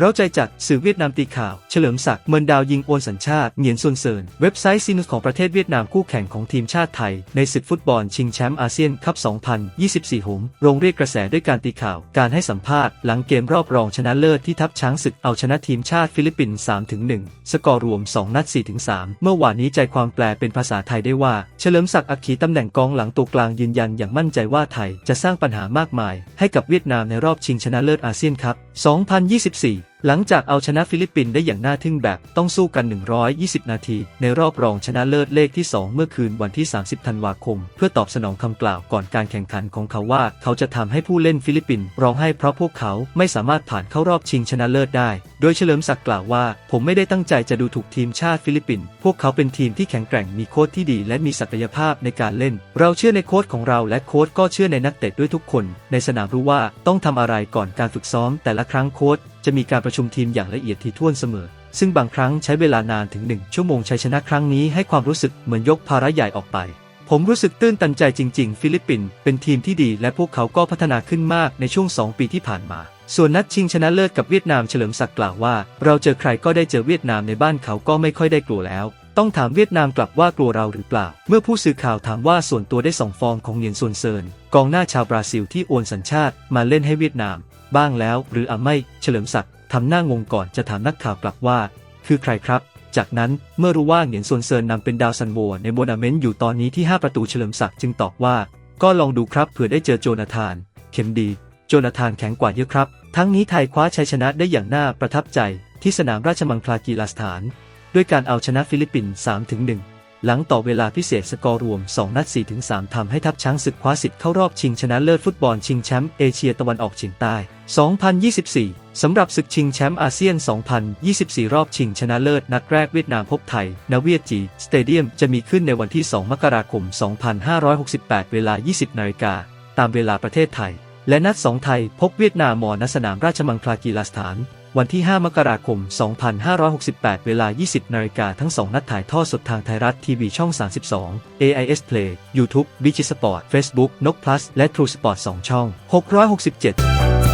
เราใจจัดสื่อเวียดนามตีข่าว เฉลิมศักดิ์เมินดาวยิงโอนสัญชาติเหงียนซุนเซินเว็บไซต์ซีนุสของประเทศเวียดนามคู่แข่งของทีมชาติไทย ในศึกฟุตบอลชิงแชมป์อาเซียนคัพ 2024หมโรงเรียกกระแสด้วยการตีข่าว การให้สัมภาษณ์หลังเกมรอบรองชนะเลิศที่ทัพช้างศึกเอาชนะทีมชาติฟิลิปปินส์3-1 สกอร์รวม 2 นัด 4-3 เมื่อวานนี้ใจความแปลเป็นภาษาไทยได้ว่า เฉลิมศักดิ์อักขีตำแหน่งกองหลังตัวกลางยืนยันอย่างมั่นใจว่าไทยจะสร้างปัญหามากมาย ให้กับเวียดนามในรอบชิงชนะเลิศอาเซียนคัพ 2024 หลังจากเอาชนะฟิลิปปินส์ได้อย่างน่าทึ่งแบบต้องสู้กัน 120 นาที ในรอบรองชนะเลิศเลขที่ 2 เมื่อคืนวันที่ 30 ธันวาคม เพื่อตอบสนองคำกล่าวก่อนการแข่งขันของเขาว่า เขาจะทำให้ผู้เล่นฟิลิปปินส์ร้องไห้เพราะพวกเขาไม่สามารถผ่านเข้ารอบชิงชนะเลิศได้โดยเฉลิมศักดิ์กล่าวว่า ผมไม่ได้ตั้งใจจะดูถูกทีมชาติฟิลิปปินส์พวกเขาเป็นทีมที่แข็งแกร่งมีโค้ชที่ดี และมีศักยภาพในการเล่น เราเชื่อในโค้ชของเราและโค้ชก็เชื่อในนักเตะด้วยทุกคน ในสนามรู้ว่าต้องทำอะไรก่อนการฝึกซ้อม แต่ละครั้งโค้ชจะมีการประชุมทีมอย่างละเอียดถี่ถ้วนเสมอ ซึ่งบางครั้งใช้เวลานานถึง1ชั่วโมงชัยชนะครั้งนี้ให้ความรู้สึกเหมือนยกภาระใหญ่ออกไปผมรู้สึกตื้นตันใจจริง ๆ ฟิลิปปินส์เป็นทีมที่ดีและพวกเขาก็พัฒนาขึ้นมากในช่วง 2 ปีที่ผ่านมา ส่วนนัดชิงชนะเลิศกับเวียดนามเฉลิมศักดิ์กล่าวว่า เราเจอใครก็ได้เจอเวียดนามในบ้านเขาก็ไม่ค่อยได้กลัวแล้ว ต้องถามเวียดนามกลับว่ากลัวเราหรือเปล่า เมื่อผู้สื่อข่าวถามว่าส่วนตัวได้ส่องฟอร์มของเหนียนซวนเซินกองหน้าชาวบราซิลที่โอนสัญชาติมาเล่นให้เวียดนาม บ้างแล้ว หรืออะไม่เฉลิมศักดิ์ทำหน้างงก่อนจะถามนักข่าวกลับว่า คือใครครับ จากนั้นเมื่อรู้ว่าเหงียนซวนเซินนำเป็นดาวซันโวในโมนาเมนต์อยู่ตอนนี้ที่ 5 ประตูเฉลิมศักดิ์จึงตอบว่า ก็ลองดูครับเผื่อได้เจอโจนาธาน เข็มดี โจนาธานแข็งกว่าเยอะครับ ทั้งนี้ไทยคว้าชัยชนะได้อย่างน่าประทับใจที่สนามราชมังคลากีฬาสถาน ด้วยการเอาชนะฟิลิปปินส์3-1หลังต่อเวลาพิเศษสกอร์รวม 2 นัด4-3ทำให้ทัพช้างศึกคว้าสิทธิ์เข้ารอบชิงชนะเลิศฟุตบอลชิงแชมป์เอเชียตะวันออกเฉียงใต้ 2024 สำหรับศึกชิงแชมป์อาเซียน 2024 รอบชิงชนะเลิศนัดแรกเวียดนามพบไทยนเวียดจีสเตเดียมจะมีขึ้นในวันที่ 2 มกราคม 2568 เวลา 20นาฬิกาตามเวลาประเทศไทย และนัดสองไทยพบเวียดนามมอณสนามราชมังคลากีฬาสถาน วันที่ 5 มกราคม 2568 เวลา 20 นาฬิกาทั้ง 2 นัดถ่ายทอดสดทางไทยรัฐทีวีช่อง 32 AIS Play YouTube Beach Sport Facebook นก plus และ True Sport 2 ช่อง 667